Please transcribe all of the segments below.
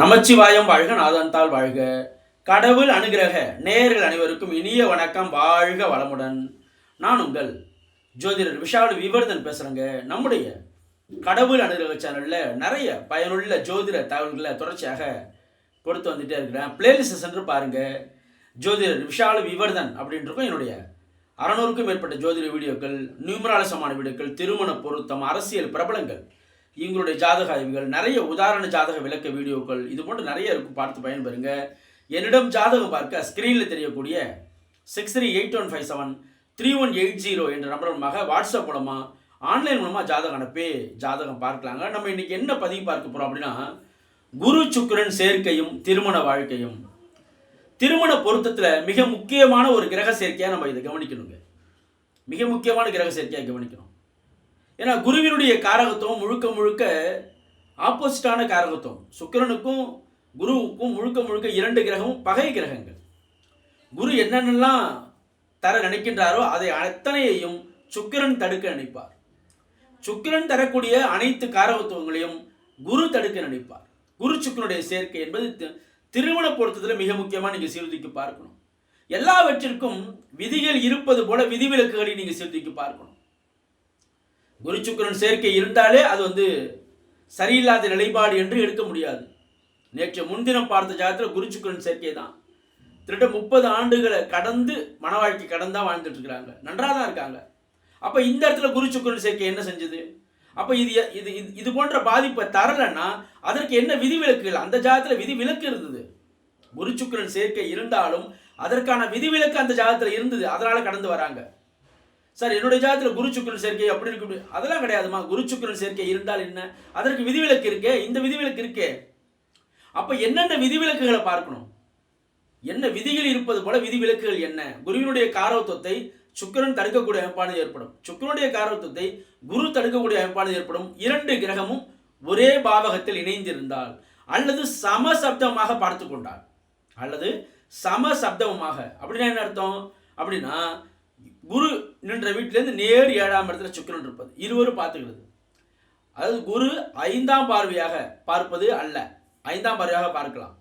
நமச்சிவாயம் வாழ்க நாதந்தால் வாழ்க. கடவுள் அனுகிரக நேயர்கள் அனைவருக்கும் இனிய வணக்கம் வாழ்க வளமுடன். நான் உங்கள் ஜோதிடர் விஷால் விவர்தன் பேசுகிறேங்க நம்முடைய கடவுள் அனுகிரக சேனலில் நிறைய பயனுள்ள ஜோதிட தகவல்களை தொடர்ச்சியாக கொடுத்து வந்துட்டே இருக்கிறேன். பிளேலிஸ்ட் சென்று பாருங்கள் ஜோதிடர் விஷால் விவர்தன் அப்படின்றக்கும் என்னுடைய அறநூறுக்கும் மேற்பட்ட ஜோதிட வீடியோக்கள் நியூமராலசமான வீடியோக்கள் திருமண பொருத்தம் அரசியல் பிரபலங்கள் இவங்களுடைய ஜாதக ஆய்வுகள் நிறைய உதாரண ஜாதக விளக்க வீடியோக்கள் இது போன்று நிறைய இருக்கும் பார்த்து பயன்பெறுங்க. என்னிடம் ஜாதகம் பார்க்க ஸ்க்ரீனில் தெரியக்கூடிய six three eight one five seven three one eight zero என்ற நம்பர் மூலமாக வாட்ஸ்அப் மூலமாக ஆன்லைன் மூலமாக ஜாதகம் அனுப்பி ஜாதகம் பார்க்கலாங்க. நம்ம இன்றைக்கி என்ன பதிவு பார்க்க போகிறோம் அப்படின்னா குரு சுக்கரன் சேர்க்கையும் திருமண வாழ்க்கையும். திருமண பொருத்தத்தில் மிக முக்கியமான ஒரு கிரக சேர்க்கையாக நம்ம இதை கவனிக்கணுங்க. மிக முக்கியமான கிரக சேர்க்கையாக கவனிக்கணும். ஏன்னா குருவினுடைய காரகத்துவம் முழுக்க முழுக்க ஆப்போசிட்டான காரகத்துவம். சுக்கிரனுக்கும் குருவுக்கும் முழுக்க முழுக்க இரண்டு கிரகமும் பகை கிரகங்கள். குரு என்னென்னலாம் தர நினைக்கின்றாரோ அதை அத்தனையையும் சுக்கிரன் தடுக்க நினைப்பார். சுக்கிரன் தரக்கூடிய அனைத்து காரகத்துவங்களையும் குரு தடுக்க நினைப்பார். குரு சுக்கிரனுடைய சேர்க்கை என்பது தி- திருமண பொருத்தத்தில் மிக முக்கியமாக நீங்கள் சீர்திக்கு பார்க்கணும். எல்லாவற்றிற்கும் விதிகள் இருப்பது போல விதிவிலக்குகளை நீங்கள் சீர்திக்கு பார்க்கணும். குரு சுக்கரன் சேர்க்கை இருந்தாலே அது வந்து சரியில்லாத நிலைப்பாடு என்று எடுக்க முடியாது. நேற்று முன்தினம் பார்த்த ஜாதத்தில் குரு சுக்கரன் சேர்க்கை தான். திருட்ட முப்பது ஆண்டுகளை கடந்து மன வாழ்க்கை கடந்தா வாழ்ந்துட்டு இருக்கிறாங்க. நன்றாக தான் இருக்காங்க. அப்போ இந்த இடத்துல குரு சுக்கரன் சேர்க்கை என்ன செஞ்சது? அப்போ இது இது இது- இது போன்ற பாதிப்பை தரலைன்னா அதற்கு என்ன விதிவிலக்குகள்? அந்த ஜாதகத்தில் விதிவிலக்கு இருந்தது. குரு சுக்கரன் சேர்க்கை இருந்தாலும் அதற்கான விதிவிலக்கு அந்த ஜாதத்தில் இருந்தது. அதனால கடந்து வராங்க. சார் என்னுடைய ஜாதத்தில் குரு சுக்கிரன் சேர்க்கை அப்படி இருக்கு அதெல்லாம் கிடையாதுமா? குரு சுக்கிரன் சேர்க்கை இருந்தால் என்ன? அதற்கு விதிவிலக்கு இருக்கே. இந்த விதிவிலக்கு இருக்கே. அப்போ என்னென்ன விதிவிலக்குகளை பார்க்கணும்? என்ன விதிகள் இருப்பது போல விதிவிலக்குகள் என்ன? குருவினுடைய காரவத்துவத்தை சுக்கிரன் தடுக்கக்கூடிய அமைப்பானது ஏற்படும். சுக்கிரனுடைய காரவத்துவத்தை குரு தடுக்கக்கூடிய அமைப்பானது ஏற்படும். இரண்டு கிரகமும் ஒரே பாவகத்தில் இணைந்திருந்தால் அல்லது சமசப்தமாக பார்த்து கொண்டால் அல்லது சமசப்தமாக. அப்படின்னா என்ன அர்த்தம்? அப்படின்னா குரு நின்ற வீட்டிலேருந்து நேர் ஏழாம் இடத்துல சுக்கிரன் இருப்பது. இருவரும் பார்த்துக்கிறது. அதாவது குரு ஐந்தாம் பார்வையாக பார்ப்பது அல்ல. ஐந்தாம் பார்வையாக பார்க்கலாம்.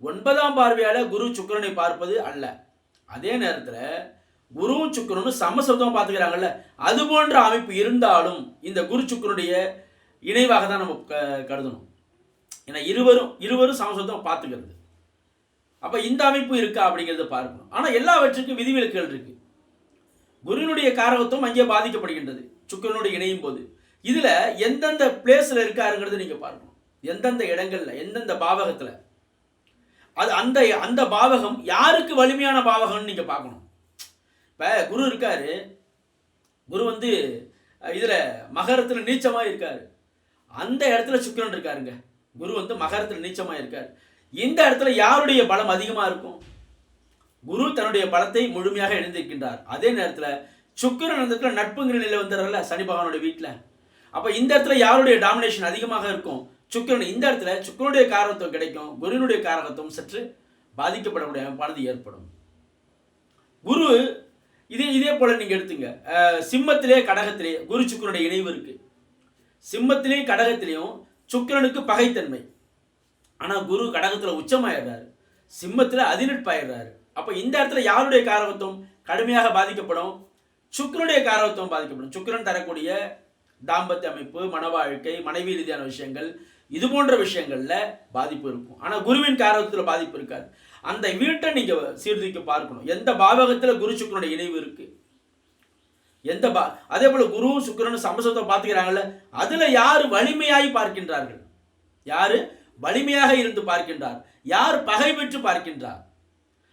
ஒன்பதாம் பார்வையால் குரு சுக்கிரனை பார்ப்பது அல்ல. அதே நேரத்தில் குருவும் சுக்கரனும் சமசப்தமாக பார்த்துக்கிறாங்கல்ல. அது போன்ற அமைப்பு இருந்தாலும் இந்த குரு சுக்கிரனுடைய இணைவாக தான் நம்ம க- கருதணும். ஏன்னா இருவரும் இருவரும் சமசப்தமாக பார்த்துக்கிறது. அப்போ இந்த அமைப்பு இருக்கா அப்படிங்கிறத பார்க்கணும். ஆனால் எல்லாவற்றுக்கும் விதிவிலக்குகள் இருக்குது குருவினுடைய காரகத்துவம் அங்கே பாதிக்கப்படுகின்றது சுக்கரனோடு இணையும் போது. இதில் எந்தெந்த பிளேஸில் இருக்காருங்கிறது நீங்கள் பார்க்கணும். எந்தெந்த இடங்களில் எந்தெந்த பாவகத்தில். அது அந்த அந்த பாவகம் யாருக்கு வலிமையான பாவகம்னு நீங்கள் பார்க்கணும். இப்போ குரு இருக்காரு. குரு வந்து இதில் மகரத்தில் நீச்சமாக இருக்கார். அந்த இடத்துல சுக்கிரன் இருக்காருங்க. குரு வந்து மகரத்தில் நீச்சமாக இருக்கார். இந்த இடத்துல யாருடைய பலம் அதிகமாக இருக்கும்? குரு தன்னுடைய பலத்தை முழுமையாக எழுந்திருக்கின்றார். அதே நேரத்தில் சுக்கிரன் அந்த இடத்துல நட்புங்கிற நிலை வந்துடுறல சனி பகவானுடைய வீட்டில் அப்போ இந்த இடத்துல யாருடைய டாமினேஷன் அதிகமாக இருக்கும்? சுக்கிரன். இந்த இடத்துல சுக்கிரனுடைய காரகத்துவம் கிடைக்கும் குருவினுடைய காரகத்துவம் சற்று பாதிக்கப்படக்கூடிய அமைப்பானது ஏற்படும். குரு இதே இதே போல நீங்கள் எடுத்துங்க. சிம்மத்திலே கடகத்திலே குரு சுக்கிரனுடைய இணைவு இருக்கு. சிம்மத்திலேயும் கடகத்திலையும் சுக்கிரனுக்கு பகைத்தன்மை. ஆனால் குரு கடகத்தில் உச்சமாயிடுறாரு. சிம்மத்தில் அதிநட்பாயிடுறாரு. அப்போ இந்த இடத்துல யாருடைய காரகத்துவம் கடுமையாக பாதிக்கப்படும்? சுக்கரனுடைய காரகத்துவம் பாதிக்கப்படும். சுக்கரன் தரக்கூடிய தாம்பத்திய அமைப்பு மன வாழ்க்கை மனைவி ரீதியான விஷயங்கள் இது போன்ற விஷயங்களில் பாதிப்பு இருக்கும். ஆனால் குருவின் காரகத்தில் பாதிப்பு இருக்காது. அந்த வீட்டை நீங்கள் சீர்தூக்கி பார்க்கணும். எந்த பாவகத்தில் குரு சுக்கரனுடைய இணைவு இருக்கு? எந்த பா அதே போல குரு சுக்கரன் சமசத்தை பார்த்துக்கிறாங்கல்ல அதில் யார் வலிமையாய் பார்க்கின்றார்கள்? யார்? வலிமையாக இருந்து பார்க்கின்றார். யார் பகை பெற்று பார்க்கின்றார்?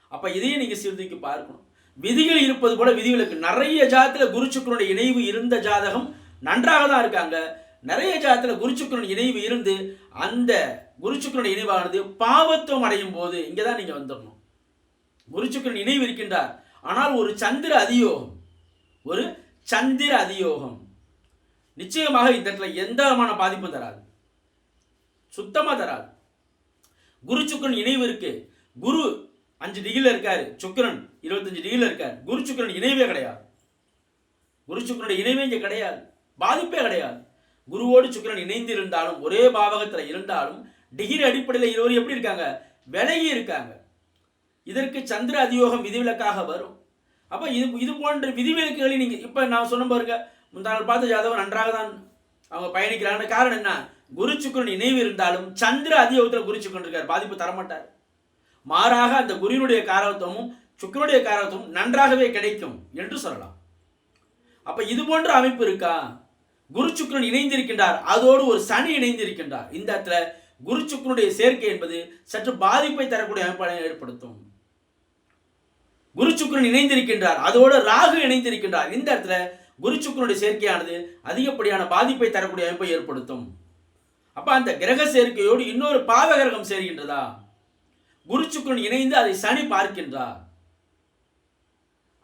அப்ப இதையும் நீங்க சீர்தூக்கி பார்க்கணும். விதிகள் இருப்பது போல விதிகளுக்கு நிறைய ஜாதத்துல குரு இணைவு இருந்த ஜாதகம் நன்றாக தான் இருக்காங்க. நிறைய ஜாதத்துல குரு இணைவு இருந்து அந்த குரு இணைவானது பாவத்துவம் அடையும் போது இங்கே தான் நீங்க வந்துடணும். குருச்சுக்கன் இணைவு இருக்கின்றார். ஆனால் ஒரு சந்திர அதியோகம் ஒரு சந்திர அதியோகம் நிச்சயமாக இந்த இடத்துல எந்த விதமான பாதிப்பும் தராது. சுத்தமா தராது. குருச்சுக்கன் இணைவு இருக்கு. குரு அஞ்சு டிகிரியில் இருக்காரு சுக்கிரன். இருபத்தஞ்சு டிகிரியில் இருக்கார். குரு சுக்கிரன் இணைவே கிடையாது. குரு சுக்கரனுடைய இணைவே இங்கே கிடையாது. பாதிப்பே கிடையாது. குருவோடு சுக்கிரன் இணைந்து இருந்தாலும் ஒரே பாவகத்தில் இருந்தாலும் டிகிரி அடிப்படையில் இருவரும் எப்படி இருக்காங்க? விலகி இருக்காங்க. இதற்கு சந்திர அதியோகம் விதிவிலக்காக வரும். அப்போ இது இது போன்ற விதிவிலக்குகளை நீங்கள் இப்போ நான் சொன்ன பாருங்க முந்தா நாள் பார்த்த ஜாதகம் நன்றாக தான் அவங்க பயணிக்கிறாங்க. காரணம் என்ன? குரு சுக்கிரன் இணைவு இருந்தாலும் சந்திர அதியோகத்தில் குரு சுக்கரன் இருக்கார். பாதிப்பு தரமாட்டார். மாறாக அந்த குருவினுடைய காரகத்துவமும் சுக்கரனுடைய காரகத்துவமும் நன்றாகவே கிடைக்கும் என்று சொல்லலாம். அப்ப இது போன்ற அமைப்பு இருக்கா? குரு சுக்கரன் இணைந்திருக்கின்றார். அதோடு ஒரு சனி இணைந்திருக்கின்றார். இந்த இடத்துல குரு சுக்கரனுடைய சேர்க்கை என்பது சற்று பாதிப்பை தரக்கூடிய அமைப்பாளை ஏற்படுத்தும். குரு சுக்கரன் இணைந்திருக்கின்றார். அதோடு ராகு இணைந்திருக்கின்றார். இந்த இடத்துல குரு சுக்கரனுடைய சேர்க்கையானது அதிகப்படியான பாதிப்பை தரக்கூடிய அமைப்பை ஏற்படுத்தும். அப்ப அந்த கிரக சேர்க்கையோடு இன்னொரு பாவகிரகம் சேர்கின்றதா? குரு இணைந்து அதை சனி பார்க்கின்றார்.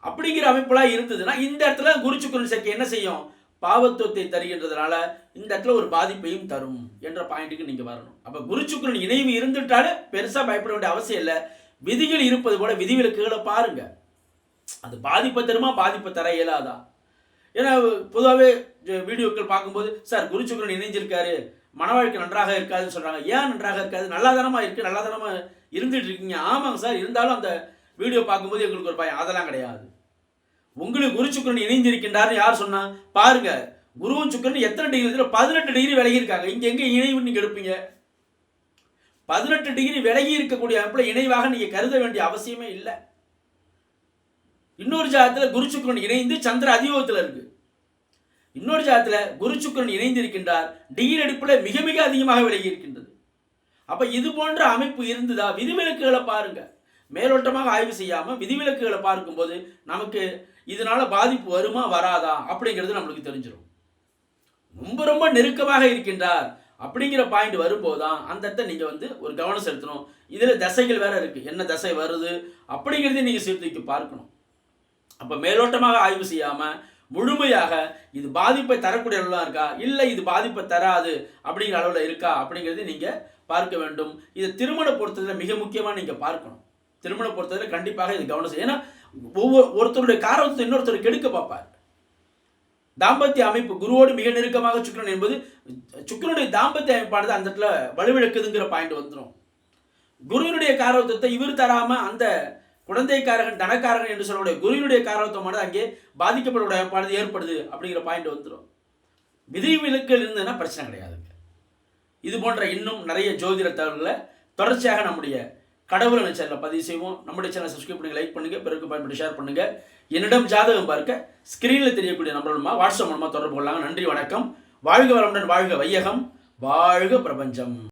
அப்படிங்கிற அமைப்புலாம் இருந்ததுன்னா இந்த இடத்துல குரு சுக்கிரன் சேர்க்கை என்ன செய்யும்? பாவத்துவத்தை தருகின்றதுனால இந்த இடத்துல ஒரு பாதிப்பையும் தரும் என்ற பாயிண்ட்டுக்கு நீங்க வரணும். அப்ப குரு இணைவு இருந்துட்டாலே பெருசா பயப்பட வேண்டிய அவசியம் இல்லை. விதிகள் இருப்பது போல விதிவிலக்குகளை பாருங்க. அது பாதிப்பை தருமா? பாதிப்பை தர இயலாதா? ஏன்னா பொதுவாகவே வீடியோக்கள் பார்க்கும்போது சார் குரு இணைஞ்சிருக்காரு. மனவாழ்க்கை நன்றாக இருக்காதுன்னு சொல்றாங்க. ஏன் நன்றாக இருக்காது? நல்லாதனமா இருக்கு. நல்லாதனமா இருந்துட்டு இருக்கீங்க ஆமாங்க சார். இருந்தாலும் அந்த வீடியோ பார்க்கும்போது எங்களுக்கு ஒரு பயம். அதெல்லாம் கிடையாது. உங்களுக்கு குரு சுக்கரன் இணைந்திருக்கின்றார்னு யார் சொன்னா? பாருங்க. குருவும் சுக்கிரன் எத்தனை டிகிரி பதினெட்டு டிகிரி விலகி இருக்காங்க. இங்க எங்க இணைவு நீங்க எடுப்பீங்க? பதினெட்டு டிகிரி விலகி இருக்கக்கூடிய அமைப்புல இணைவாக நீங்க கருத வேண்டிய அவசியமே இல்லை. இன்னொரு ஜாதத்தில் குரு சுக்கரன் இணைந்து சந்திர அதியோகத்துல இருக்கு. இன்னொரு ஜாதத்தில் குரு சுக்கரன் இணைந்து இருக்கின்றார் டிகிரி அடிப்புல மிக மிக அதிகமாக விலகி இருக்கின்றது. அப்போ இது போன்ற அமைப்பு இருந்ததா? விதிவிலக்குகளை பாருங்க. மேலோட்டமாக ஆய்வு செய்யாமல் விதிவிலக்குகளை பார்க்கும்போது நமக்கு இதனால பாதிப்பு வருமா வராதா? அப்படிங்கிறது நம்மளுக்கு தெரிஞ்சிடும் ரொம்ப ரொம்ப நெருக்கமாக இருக்கின்றார் அப்படிங்கிற பாயிண்ட் வரும்போது தான் அந்த இடத்த நீங்கள் வந்து ஒரு கவனம் செலுத்தணும். இதில் தசைகள் வேற இருக்குது என்ன தசை வருது அப்படிங்கிறதையும் நீங்கள் சீர்தூக்கி பார்க்கணும். அப்போ மேலோட்டமாக ஆய்வு செய்யாமல் முழுமையாக இது பாதிப்பை தரக்கூடிய அளவுலாம் இருக்கா? இல்லை இது பாதிப்பை தராது அப்படிங்கிற அளவில் இருக்கா? அப்படிங்கிறது நீங்கள் பார்க்க வேண்டும். இது திருமண பொறுத்ததில் மிக முக்கியமாக நீங்கள் பார்க்கணும். திருமண பொறுத்ததில் கண்டிப்பாக இது கவனம் செய்யும் ஏன்னா ஒவ்வொரு ஒருத்தருடைய காரணத்தை இன்னொருத்தர் கெடுக்க பார்ப்பார். தாம்பத்திய அமைப்பு குருவோடு மிக நெருக்கமாக சுக்கரன் என்பது சுக்கிரனுடைய தாம்பத்திய அமைப்பானது அந்த இடத்துல வலுவிழக்குதுங்கிற பாயிண்ட் வந்துடும் குருவினுடைய காரகத்துவத்தை இவர் தராம அந்த குழந்தைக்காரகன் தனக்காரகன் என்று சொல்லக்கூடிய குருவினுடைய காரகத்துவமானது அங்கே பாதிக்கப்படக்கூடிய அமைப்பானது ஏற்படுது அப்படிங்கிற பாயிண்ட் வந்துடும் விதி விலக்குகள் இருந்ததுன்னா பிரச்சனை கிடையாது. இது போன்ற இன்னும் நிறைய ஜோதிட தகவல்களை தொடர்ச்சியாக நம்முடைய கடவுள் சேனலை பதிவு செய்வோம். நம்முடைய சேனலை சப்ஸ்கிரைப் பண்ணுங்க லைக் பண்ணுங்க பிறகு பயன்படுத்தி ஷேர் பண்ணுங்க. என்னிடம் ஜாதகம் பார்க்க ஸ்கிரீனில் தெரியக்கூடிய நம்பர் மூலமாக வாட்ஸ்அப் மூலமாக தொடர்பு கொள்ளலாம். நன்றி வணக்கம். வாழ்க வளமுடன் வாழ்க வையகம். வாழ்க பிரபஞ்சம்.